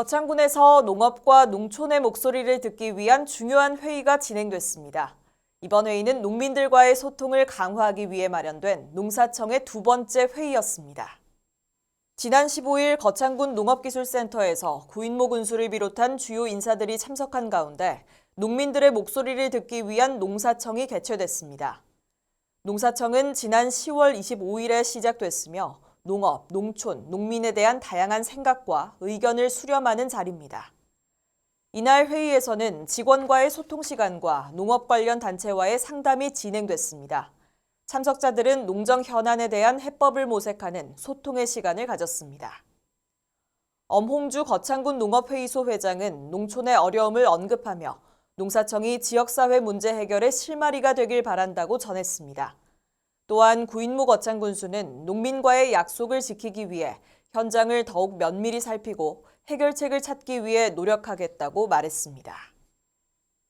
거창군에서 농업과 농촌의 목소리를 듣기 위한 중요한 회의가 진행됐습니다. 이번 회의는 농민들과의 소통을 강화하기 위해 마련된 농사청의 두 번째 회의였습니다. 지난 15일 거창군 농업기술센터에서 구인모 군수를 비롯한 주요 인사들이 참석한 가운데 농민들의 목소리를 듣기 위한 농사청이 개최됐습니다. 농사청은 지난 10월 25일에 시작됐으며 농업, 농촌, 농민에 대한 다양한 생각과 의견을 수렴하는 자리입니다. 이날 회의에서는 직원과의 소통 시간과 농업 관련 단체와의 상담이 진행됐습니다. 참석자들은 농정 현안에 대한 해법을 모색하는 소통의 시간을 가졌습니다. 엄홍주 거창군 농업회의소 회장은 농촌의 어려움을 언급하며 농사청이 지역사회 문제 해결의 실마리가 되길 바란다고 전했습니다. 또한 구인무 거창 군수는 농민과의 약속을 지키기 위해 현장을 더욱 면밀히 살피고 해결책을 찾기 위해 노력하겠다고 말했습니다.